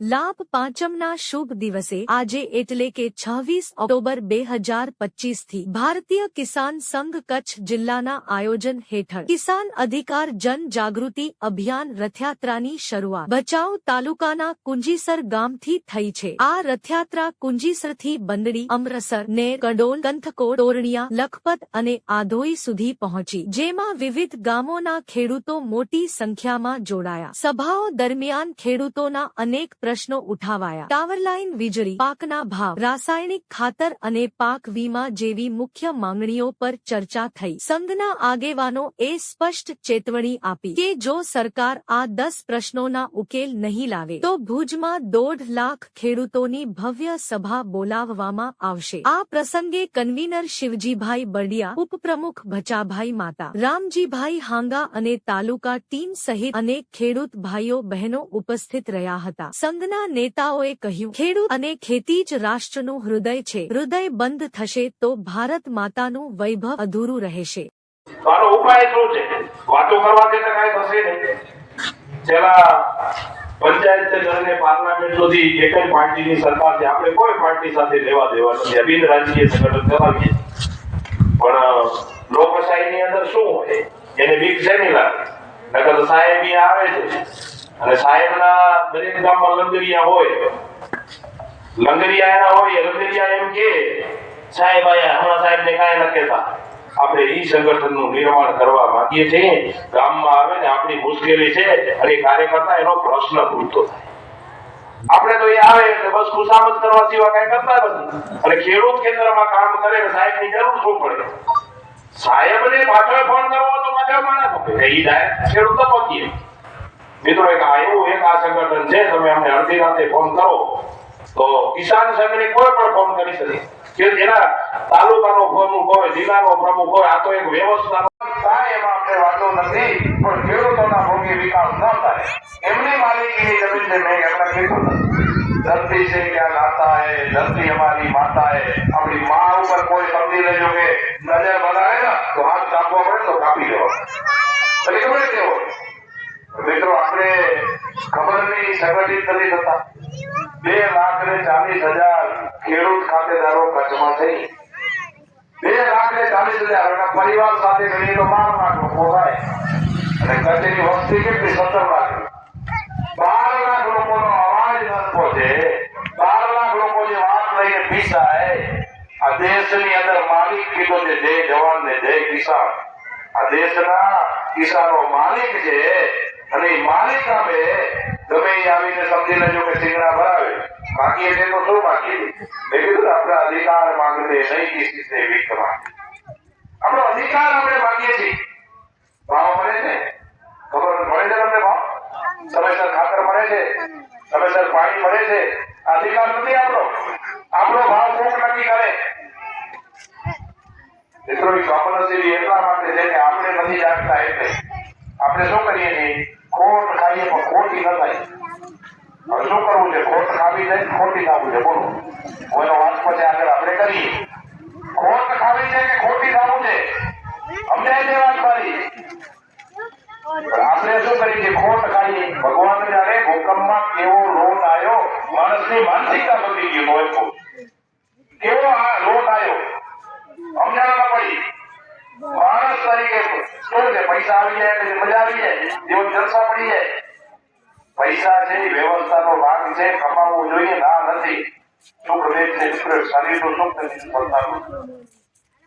લાભ પાંચમના શુભ દિવસે આજે એટલે કે છવ્વીસ ઓક્ટોબર બે હજાર પચીસથી ભારતીય કિસાન સંઘ કચ્છ જિલ્લાના આયોજન હેઠળ કિસાન અધિકાર જન અભિયાન રથયાત્રાની શરૂઆત ભચાઉ તાલુકાના કુંજીસર ગામથી થઈ છે. આ રથયાત્રા કુંજીસરથી બંદડી અમરસર ને કડોલ કંથકોટ તોરણિયા લખપત અને આધોઈ સુધી પહોંચી, જેમાં વિવિધ ગામોના ખેડૂતો મોટી સંખ્યામાં જોડાયા. સભાઓ દરમિયાન ખેડૂતોના અનેક પ્રશ્નો ઉઠાવાયા. ટાવર વીજળી, પાકના ભાવ, રાસાયણિક ખાતર અને પાક વીમા જેવી મુખ્ય માંગણીઓ પર ચર્ચા થઈ. સંઘના આગેવાનો એ સ્પષ્ટ ચેતવણી આપી કે જો સરકાર આ દસ પ્રશ્નોના ઉકેલ નહીં લાવે, તો ભુજમાં દોઢ લાખ ખેડૂતોની ભવ્ય સભા બોલાવવામાં આવશે. આ પ્રસંગે કન્વીનર શિવજીભાઈ બરડિયા ઉપપ્રમુખ ભચાભાઈ માતા, રામજીભાઈ હાંગા અને તાલુકા ટીમ સહિત અનેક ખેડૂત ભાઈઓ બહેનો ઉપસ્થિત રહ્યા હતા. સંઘના નેતાઓએ કહ્યું, ખેડૂત અને ખેતી જ રાષ્ટ્રનું હૃદય છે. હૃદય બંધ થશે તો ભારત માતાનું વૈભવ અધૂરું રહેશે. મારો ઉપાય શું છે? વાતો કરવાથી તો કાંઈ થશે નહીં. છેલ્લા પંચાયતથી લઈને પાર્લામેન્ટ સુધી એક જ પાર્ટીની સરકાર છે આપણે કોઈ પાર્ટી સાથે લેવા દેવા નથી. અભિન્ન રાજકીય સંગઠન કરાવીએ પણ લોકશાહીની અંદર શું હોય? એને બીક છે નહીં લાગે? નકર સાહેબ આવે છે અને સાહેબના દરેક ગામમાં લંગરિયા હોય. લંગરિયા હોય લંગરિયા એમ કે, સાહેબ આયા હમણાં સાહેબ ને કાંઈ ન કહેતા. આપણે ઈ સંગઠનનું નિર્માણ કરવા માંગીએ છીએ. ગામમાં આવે ને આપણી મુશ્કેલી છે અને કાર્યકર્તા એનો પ્રશ્ન પૂરતો થાય. આપણે તો એ આવે એટલે બસ ખુશામત કરવા સિવાય કઈ કરતા નથી. અને ખેડૂત કેન્દ્રમાં કામ કરે ને સાહેબની જરૂર શું પડે? સાહેબ ને પાછળ ફોન કરવો તો પાછળ માણસ ખેડૂત તો પકીએ. મિત્રો એક આ એવું એક આ સંગઠન છે, તમે અમને અડધી રાતે ફોન કરો. તો કિસાન સંઘને કોઈ પણ ફોન કરી શકે. કે એના તાલુકાનો પ્રમુખ હોય, જિલ્લાનો પ્રમુખ હોય, આ તો એક વ્યવસ્થા થાય, એમાં આપણે વાંધો નથી, પણ ખેડૂતોના ભોગે વિકાસ ન થાય. એમની માલિકીની જમીન છે, મેં એમના કીધું નથી ધરતી છે ક્યાં નાતા હે ધરતી હમારી માતા હે આપણી મા ઉપર કોઈ સમજી લેજો કે નજર બનાવે ને, તો હાથ કાપવા પડે તો કાપી દેવો એટલે ખબર કેવો? મિત્રો, આપણે ખબર નહીં સંગઠિત નથી થતા. બે લાખ ને ચાલીસ હજાર ખેડૂત ખાતેદારો કચ્છમાં થઈ. બે લાખ ને ચાલીસ હજાર પરિવાર સાથે ગણીએ તો બાર લાખ લોકો થાય. અને કચ્છની વસ્તી કેટલી સત્તર લાખ. બાર લાખ લોકોનો અવાજ ન પહોંચે. બાર લાખ લોકો જે વાત લઈને પીસાય, આ દેશની અંદર માલિક કીધો છે, જય જવાન ને જય કિસાન. આ દેશના કિસાનો માલિક છે. અને માલિક સામે ગમે આવીને સમજી લેજો કે સિંગડા ભરાવે. બાકી એટલે તો શું બાકી? મેં કીધું આપણા અધિકાર માંગતે નહીં કિસી સે વિક માંગે આપણો અધિકાર આપણે માંગીએ છીએ ભાવ મળે છે ખબર મળે છે તમને ભાવ સમયસર ખાતર મળે છે સમયસર પાણી મળે છે આ અધિકાર નથી આપણો આપણો ભાવ કોક નક્કી કરે મિત્રો એ કમનસીબી એટલા માટે છે કે આપણે નથી જાણતા એટલે આપણે શું કરીએ છીએ ખોટ ખાઈએ પણ ખોટી ન થાય શું કરવું છે? ખોટ ખાવી જાય ખોટી ખાવું છે? બોલો. કોઈનો વાત પછી આગળ આપણે કરીએ. ખોટ ખાવી છે કે ખોટી ખાવું છે? સમજાય છે વાત મારી આપણે શું છીએ ખોટ ખાઈએ. ભગવાન જાણે ભૂકંપમાં કેવો લોટ આવ્યો? માણસની માનસિકતા બદલી ગઈ હોય. કેવો આ લોટ આવ્યો? સમજાણ પૈસા આવી જાય એટલે મજા એ જોઈએ, ના નથી.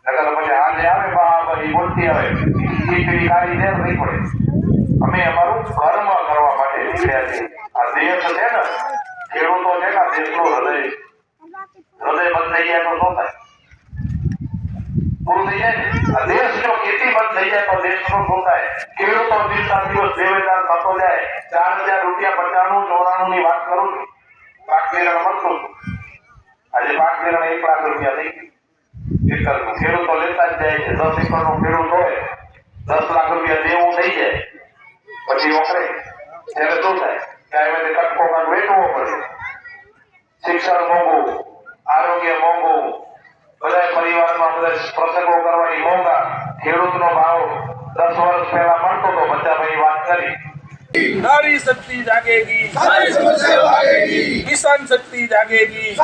નકર પછી આજે આવે આવે. છે, નહીં પડે. અમે અમારું કર્મ કરવા માટે આ દેશ છે ને, ખેડૂતો છે ને દેશનું હૃદય હૃદય બંધ થઈ ગયા તો શું થાય દેશ ખેતી બંધ થઈ જાય તો દેશનું શું થાય ખેડૂતો દિવસા જાય. ચાર હજાર રૂપિયા પચાસનું ચોરાણું ની વાત કરું છું. પાક વેરણ આજે પાક વેરણ એક લાખ રૂપિયા થઈ ગયું. ખેડૂતો લેતા જાય દસ એકર નો ખેડૂત હોય. દસ લાખ રૂપિયા દેવું થઈ જાય. પછી વપરે ત્યારે થાય? ત્યારે કટકો કાંક વેચવો શિક્ષણ મોંઘું. प्रसंगो करवाई ही मोगा खेडूत नो भाव दस वर्ष पहला मन तो बच्चा भाई बात करी नारी शक्ति जागेगी सारी समस्या भागेगी किसान शक्ति जागेगी